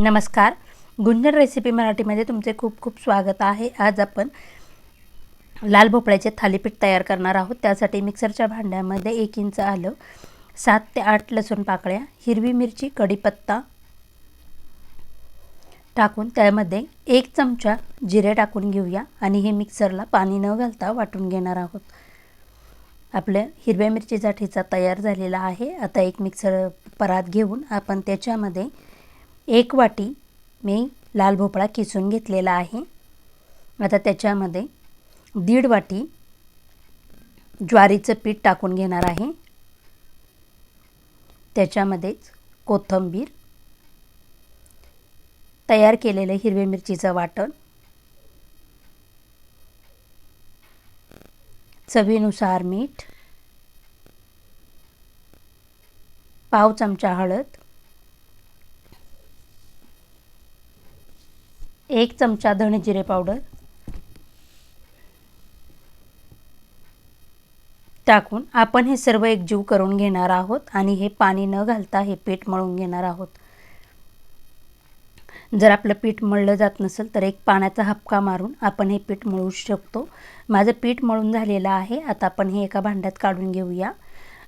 नमस्कार. गुंजन रेसिपी मराठीमध्ये तुमचे खूप खूप स्वागत आहे. आज आपण लाल भोपळ्याचे थालीपीठ तयार करणार आहोत. त्यासाठी मिक्सरच्या भांड्यामध्ये एक इंच आलं सात ते आठ लसूण पाकळ्या हिरवी मिरची कढीपत्ता टाकून त्यामध्ये एक चमचा जिरे टाकून घेऊया आणि हे मिक्सरला पाणी न घालता वाटून घेणार आहोत. आपल्या हिरव्या मिरचीचा ठेचा तयार झालेला आहे. आता एक मिक्सर परात घेऊन आपण त्याच्यामध्ये एक वाटी मी लाल भोपळा किसून घेतलेला आहे. आता त्याच्यामध्ये दीड वाटी ज्वारीचं पीठ टाकून घेणार आहे. त्याच्यामध्येच कोथिंबीर तयार केलेलं हिरव्या मिरचीचं वाटण चवीनुसार मीठ पाव चमचा हळद एक चमचा धणेजिरे पावडर. टाकून आपण हे सर्व एकजीव करून घेणार आहोत आणि हे पाणी न घालता हे पीठ मळून घेणार आहोत. जर आपलं पीठ मळलं जात नसेल तर एक पाण्याचा हपका मारून आपण हे पीठ मळू शकतो. माझं पीठ मळून झालेलं आहे. आता आपण हे एका भांड्यात काढून घेऊया.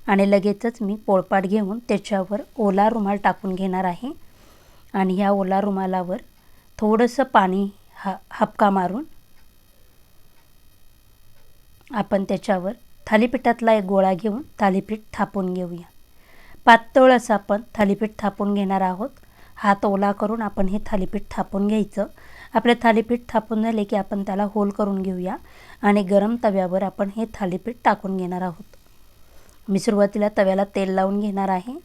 आणि लगेचच मी पोळपाट घेऊन त्याच्यावर ओला रुमाल टाकून घेणार आहे. आणि ह्या ओला रुमालावर थोडंसं पाणी हा हपका मारून आपण त्याच्यावर थालीपीठातला एक गोळा घेऊन थालीपीठ थापून घेऊया. पातळ असं आपण थालीपीठ थापून घेणार आहोत. हात ओला करून आपण हे थालीपीठ थापून घ्यायचं. आपले थालीपीठ थापून झाले की आपण त्याला होल करून घेऊया आणि गरम तव्यावर आपण हे थालीपीठ टाकून घेणार आहोत. मी सुरुवातीला तव्याला तेल लावून घेणार आहे.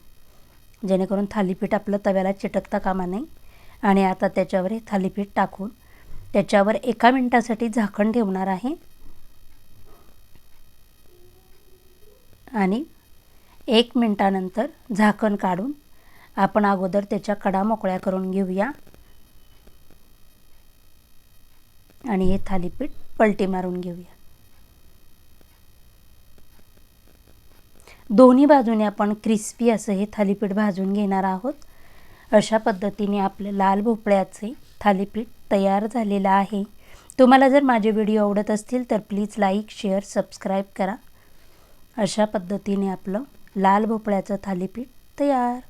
जेणेकरून थालीपीठ आपलं तव्याला चिटकता कामा नाही आणि आता त्याच्यावर हे थालीपीठ टाकून त्याच्यावर एका मिनटासाठी झाकण ठेवणार आहे. आणि एक मिनटानंतर झाकण काढून आपण अगोदर त्याच्या कडा मोकळ्या करून घेऊया. आणि हे थालीपीठ पलटी मारून घेऊया. दोन्ही बाजूने आपण क्रिस्पी असं हे थालीपीठ भाजून घेणार आहोत. अशा पद्धतीने आपलं लाल भोपळ्याचे थालीपीठ तयार झालेलं आहे. तुम्हाला जर माझे व्हिडिओ आवडत असतील तर प्लीज लाईक शेअर सबस्क्राईब करा. अशा पद्धतीने आपलं लाल भोपळ्याचं थालीपीठ तयार.